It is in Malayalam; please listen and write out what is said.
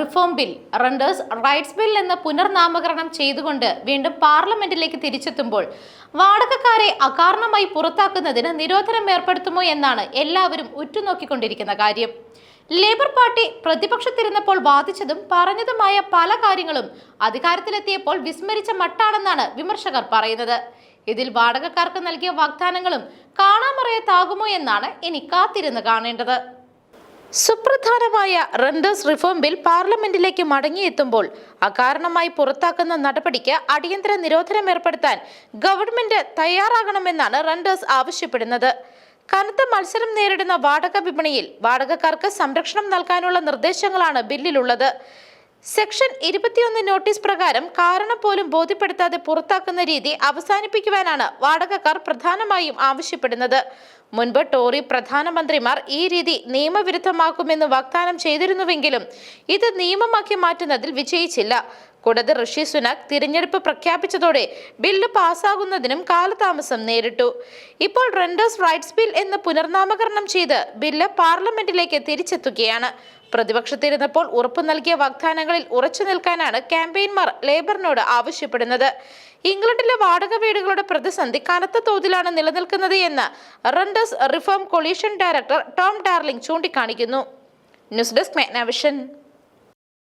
Reform bill renters rights bill എന്ന് പുനർനാമകരണം ചെയ്തുകൊണ്ട് വീണ്ടും പാർലമെന്റിലേക്ക് തിരിച്ചെത്തുമ്പോൾ വാടകക്കാരെ അകാരണമായി പുറത്താക്കുന്നതിന് നിരോധനം ഏർപ്പെടുത്തുമോ എന്നാണ് എല്ലാവരും ഉറ്റുനോക്കിക്കൊണ്ടിരിക്കുന്ന കാര്യം. ലേബർ പാർട്ടി പ്രതിപക്ഷത്തിരുന്നപ്പോൾ വാദിച്ചതും പറഞ്ഞതുമായ പല കാര്യങ്ങളും അധികാരത്തിലെത്തിയപ്പോൾ വിസ്മരിച്ച മട്ടാണെന്നാണ് വിമർശകർ പറയുന്നത്. ഇതിൽ വാടകക്കാർക്ക് നൽകിയ വാഗ്ദാനങ്ങളും കാണാമറയത്താകുമോ എന്നാണ് ഇനി കാത്തിരുന്ന് കാണേണ്ടത്. സുപ്രധാനമായ റെൻഡേഴ്സ് റിഫോം ബിൽ പാർലമെന്റിലേക്ക് മടങ്ങിയെത്തുമ്പോൾ അകാരണമായി പുറത്താക്കുന്ന നടപടിക്ക് അടിയന്തര നിരോധനം ഏർപ്പെടുത്താൻ ഗവൺമെന്റ് തയ്യാറാകണമെന്നാണ് റെൻഡേഴ്സ് ആവശ്യപ്പെടുന്നത്. കനത്ത മത്സരം നേരിടുന്ന വാടക വിപണിയിൽ വാടകക്കാർക്ക് സംരക്ഷണം നൽകാനുള്ള നിർദ്ദേശങ്ങളാണ് ബില്ലിലുള്ളത്. സെക്ഷൻ ഇരുപത്തിയൊന്ന് നോട്ടീസ് പ്രകാരം കാരണം പോലും ബോധ്യപ്പെടുത്താതെ പുറത്താക്കുന്ന രീതി അവസാനിപ്പിക്കുവാനാണ് വാടകക്കാർ പ്രധാനമായും ആവശ്യപ്പെടുന്നത്. മുൻപ് ടോറി പ്രധാനമന്ത്രിമാർ ഈ രീതി നിയമവിരുദ്ധമാക്കുമെന്ന് വാഗ്ദാനം ചെയ്തിരുന്നുവെങ്കിലും ഇത് നിയമമാക്കി മാറ്റുന്നതിൽ വിജയിച്ചില്ല. കൂടാതെ ഋഷി സുനാക് തിരഞ്ഞെടുപ്പ് പ്രഖ്യാപിച്ചതോടെ ബില്ല് പാസ്സാകുന്നതിനും കാലതാമസം നേരിട്ടു. ഇപ്പോൾ റെൻഡേഴ്സ് റൈറ്റ്സ് ബിൽ എന്ന് പുനർനാമകരണം ചെയ്ത് ബില്ല് പാർലമെന്റിലേക്ക് തിരിച്ചെത്തുകയാണ്. പ്രതിപക്ഷത്തിരുന്നപ്പോൾ ഉറപ്പ് നൽകിയ വാഗ്ദാനങ്ങളിൽ ഉറച്ചു നിൽക്കാനാണ് ക്യാമ്പയിൻമാർ ലേബറിനോട് ആവശ്യപ്പെടുന്നത്. ഇംഗ്ലണ്ടിലെ വാടക വീടുകളുടെ പ്രതിസന്ധി കനത്ത തോതിലാണ് നിലനിൽക്കുന്നത് എന്ന് renters reform coalition director Tom Darling ചൂണ്ടിക്കാണിക്കുന്നു. News desk Megnavision